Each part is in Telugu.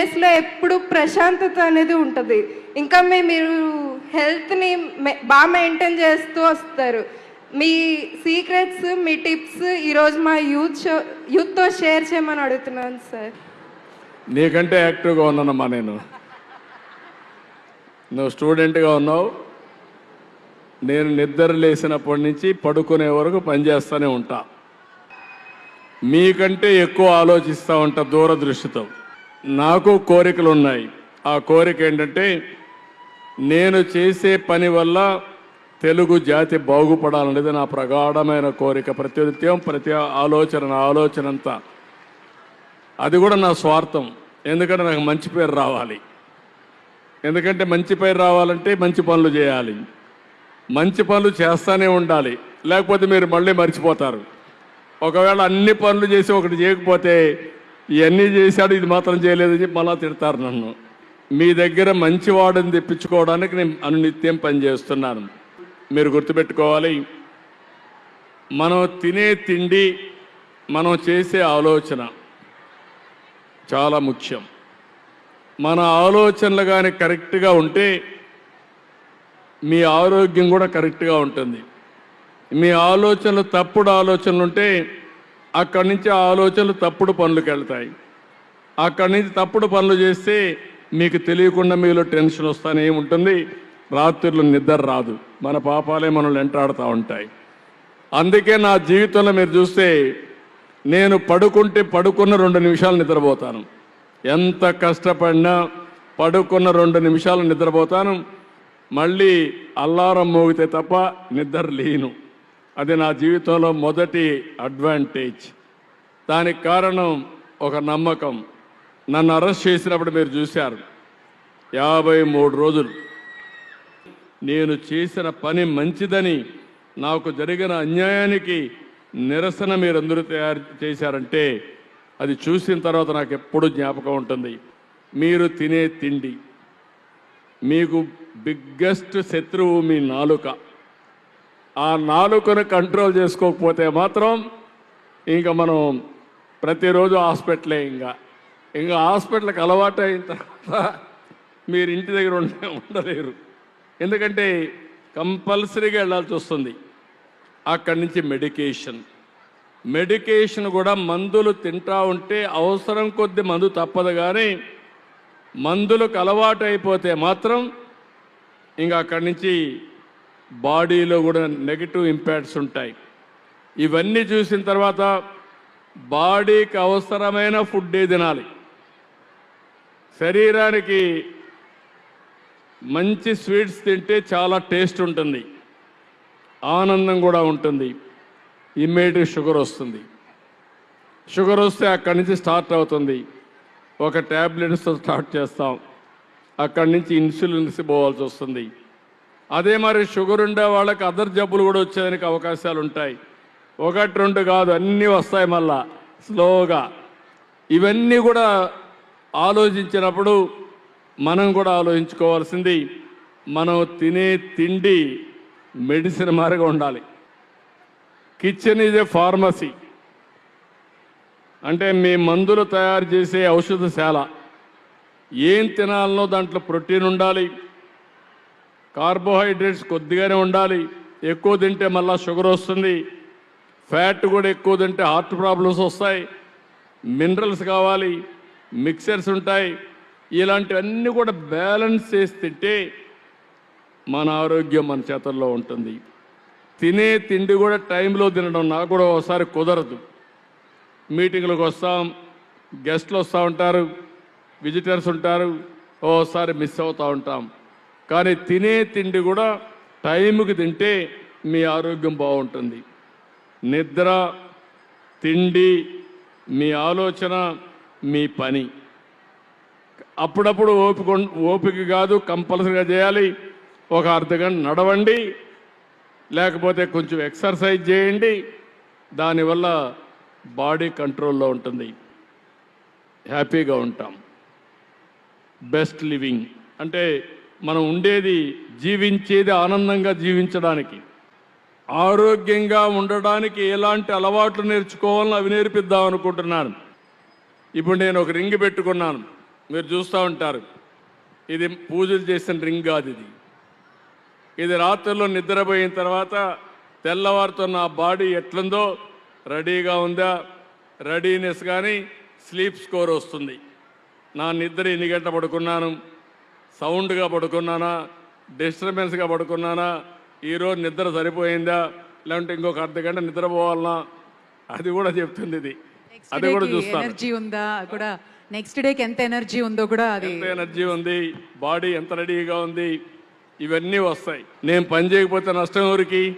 ప్లేస్లో ఎప్పుడు ప్రశాంతత అనేది ఉంటుంది. ఇంకా మీ మీరు హెల్త్ని బాగా మెయింటైన్ చేస్తూ వస్తారు. మీ సీక్రెట్స్ మీ టిప్స్ ఈరోజు మా యూత్ షో యూత్తో షేర్ చేయమని అడుగుతున్నాను సార్ నీకంటే యాక్టివ్గా ఉన్నానమ్మా నేను. నువ్వు స్టూడెంట్గా ఉన్నావు. నేను నిద్ర లేచినప్పటి నుంచి పడుకునే వరకు పనిచేస్తూనే ఉంటా. మీకంటే ఎక్కువ ఆలోచిస్తూ ఉంటా దూరదృష్టితో. నాకు కోరికలు ఉన్నాయి ఆ కోరిక ఏంటంటే నేను చేసే పని వల్ల తెలుగు జాతి బాగుపడాలనేది నా ప్రగాఢమైన కోరిక. ప్రతినిత్యం ప్రతి ఆలోచన నా ఆలోచన అంతా అది కూడా నా స్వార్థం. ఎందుకంటే నాకు మంచి పేరు రావాలి. ఎందుకంటే మంచి పేరు రావాలంటే మంచి పనులు చేయాలి. మంచి పనులు చేస్తూనే ఉండాలి. లేకపోతే మీరు మళ్ళీ మర్చిపోతారు. ఒకవేళ అన్ని పనులు చేసి ఒకటి చేయకపోతే ఇవన్నీ చేశాడు ఇది మాత్రం చేయలేదని చెప్పి మళ్ళా తిడతారు నన్ను. మీ దగ్గర మంచివాడని తెప్పించుకోవడానికి నేను అనునిత్యం పనిచేస్తున్నాను. మీరు గుర్తుపెట్టుకోవాలి మనం తినే తిండి మనం చేసే ఆలోచన చాలా ముఖ్యం. మన ఆలోచనలు కానీ కరెక్ట్గా ఉంటే మీ ఆరోగ్యం కూడా కరెక్ట్గా ఉంటుంది. మీ ఆలోచనలు తప్పుడు ఆలోచనలు ఉంటే అక్కడి నుంచి ఆలోచనలు తప్పుడు పనులకు వెళ్తాయి. అక్కడి నుంచి తప్పుడు పనులు చేస్తే మీకు తెలియకుండా మీలో టెన్షన్ వస్తానే ఉంటుంది. రాత్రులు నిద్ర రాదు. మన పాపాలే మనల్ని వెంటాడుతూ ఉంటాయి. అందుకే నా జీవితంలో మీరు చూస్తే నేను పడుకుంటే పడుకున్న రెండు నిమిషాలు నిద్రపోతాను. ఎంత కష్టపడినా పడుకున్న రెండు నిమిషాలు నిద్రపోతాను. మళ్ళీ అల్లారం మోగితే తప్ప నిద్ర లేను. అది నా జీవితంలో మొదటి అడ్వాంటేజ్. దానికి కారణం ఒక నమ్మకం. నన్ను అరెస్ట్ చేసినప్పుడు మీరు చూశారు. యాభై మూడు రోజులు. నేను చేసిన పని మంచిదని నాకు జరిగిన అన్యాయానికి నిరసన మీరందరూ తయారు చేశారంటే అది చూసిన తర్వాత నాకు ఎప్పుడు జ్ఞాపకం ఉంటుంది. మీరు తినే తిండి. మీకు బిగ్గెస్ట్ శత్రువు మీ నాలుక. ఆ నాలుకను కంట్రోల్ చేసుకోకపోతే మాత్రం ఇంకా మనం ప్రతిరోజు హాస్పిటలే ఇంకా. ఇంకా హాస్పిటల్కి అలవాటు అయిన తర్వాత మీరు ఇంటి దగ్గర ఉండే ఉండలేరు. ఎందుకంటే కంపల్సరీగా వెళ్ళాల్సి వస్తుంది. అక్కడి నుంచి మెడికేషన్. మెడికేషన్ కూడా మందులు తింటా ఉంటే అవసరం కొద్ది మందు తప్పదు కానీ మందులకు అలవాటు అయిపోతే మాత్రం ఇంకా అక్కడి నుంచి బాడీలో కూడా నెగిటివ్ ఇంపాక్ట్స్ ఉంటాయి. ఇవన్నీ చూసిన తర్వాత బాడీకి అవసరమైన ఫుడ్డే తినాలి. శరీరానికి మంచి స్వీట్స్ తింటే చాలా టేస్ట్ ఉంటుంది. ఆనందం కూడా ఉంటుంది. ఇమ్మీడియట్ షుగర్ వస్తుంది. షుగర్ వస్తే అక్కడి నుంచి స్టార్ట్ అవుతుంది. ఒక ట్యాబ్లెట్స్తో స్టార్ట్ చేస్తాం. అక్కడి నుంచి ఇన్సులిన్స్ పోవాల్సి వస్తుంది. అదే మరి షుగర్ ఉండే వాళ్ళకి అదర్ జబ్బులు కూడా వచ్చేదానికి అవకాశాలు ఉంటాయి ఒకటి రెండు కాదు అన్నీ వస్తాయి మళ్ళా. స్లోగా. ఇవన్నీ కూడా ఆలోచించినప్పుడు మనం కూడా ఆలోచించుకోవాల్సింది మనం తినే తిండి మెడిసిన్ మారిగా ఉండాలి. Kitchen is a pharmacy. అంటే మీ మందులు తయారు చేసే ఔషధశాల. ఏం తినాలనో దాంట్లో ప్రోటీన్ ఉండాలి. కార్బోహైడ్రేట్స్ కొద్దిగానే ఉండాలి. ఎక్కువ తింటే మళ్ళీ షుగర్ వస్తుంది. ఫ్యాట్ కూడా ఎక్కువ తింటే హార్ట్ ప్రాబ్లమ్స్ వస్తాయి. మినరల్స్ కావాలి మిక్సర్స్ ఉంటాయి. ఇలాంటివన్నీ కూడా బ్యాలెన్స్ చేసి తింటే మన ఆరోగ్యం మన చేతుల్లో ఉంటుంది. తినే తిండి కూడా టైంలో తినడం నాకు కూడా ఒకసారి కుదరదు. మీటింగ్లకు వస్తాం గెస్ట్లు వస్తూ ఉంటారు విజిటర్స్ ఉంటారు ఓసారి మిస్ అవుతూ ఉంటాం. కానీ తినే తిండి కూడా టైంకి తింటే మీ ఆరోగ్యం బాగుంటుంది. నిద్ర తిండి మీ ఆలోచన మీ పని. అప్పుడప్పుడు ఓపిక ఓపిక కాదు కంపల్సరీగా చేయాలి. ఒక అర్ధగంట నడవండి. లేకపోతే కొంచెం ఎక్సర్సైజ్ చేయండి. దానివల్ల బాడీ కంట్రోల్లో ఉంటుంది. హ్యాపీగా ఉంటాం. Best living. అంటే మనం ఉండేది జీవించేది ఆనందంగా జీవించడానికి ఆరోగ్యంగా ఉండడానికి ఎలాంటి అలవాట్లు నేర్చుకోవాలని అవి నేర్పిద్దాం అనుకుంటున్నాను. ఇప్పుడు నేను ఒక రింగ్ పెట్టుకున్నాను. మీరు చూస్తూ ఉంటారు. ఇది పూజలు చేసిన రింగ్ కాదు ఇది. ఇది రాత్రిలో నిద్రపోయిన తర్వాత తెల్లవారుతో నా బాడీ ఎట్లుందో రెడీగా ఉందా? రెడీనెస్ కానీ స్లీప్ స్కోర్ వస్తుంది. నా నిద్ర ఎన్ని గంట పడుకున్నాను? సౌండ్గా పడుకున్నానా? డిస్టర్బెన్స్గా పడుకున్నానా? ఈరోజు నిద్ర సరిపోయిందా? లేదంటే ఇంకొక అర్ధ గంట నిద్రపోవాలనా? అది కూడా చెప్తుంది ఇది. అది కూడా చూస్తాను. ఎనర్జీ ఉందా? కూడా నెక్స్ట్ డేకి ఎంత ఎనర్జీ ఉందో కూడా అది ఎంత ఎనర్జీ ఉంది? బాడీ ఎంత రెడీగా ఉంది? ఇవన్నీ వస్తాయి. నేను పని చేయకపోతే నష్టం ఎవరికి?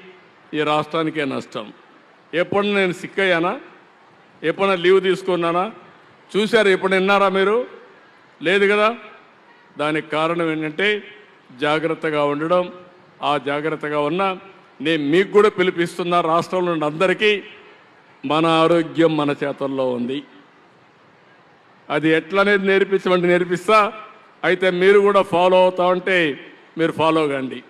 ఈ రాష్ట్రానికే నష్టం. ఎప్పుడు నేను సిక్ అయ్యానా? ఎప్పుడైనా లీవ్ తీసుకున్నానా? చూశారు? ఎప్పుడు విన్నారా మీరు? లేదు కదా? దానికి కారణం ఏంటంటే జాగ్రత్తగా ఉండడం. ఆ జాగ్రత్తగా ఉన్న నేను మీకు కూడా పిలిపిస్తున్నా రాష్ట్రంలో ఉన్న అందరికీ మన ఆరోగ్యం మన చేతుల్లో ఉంది. అది ఎట్లనేది నేర్పించమంటే నేర్పిస్తా. అయితే మీరు కూడా ఫాలో అవుతా ఉంటే మీరు ఫాలో కండి.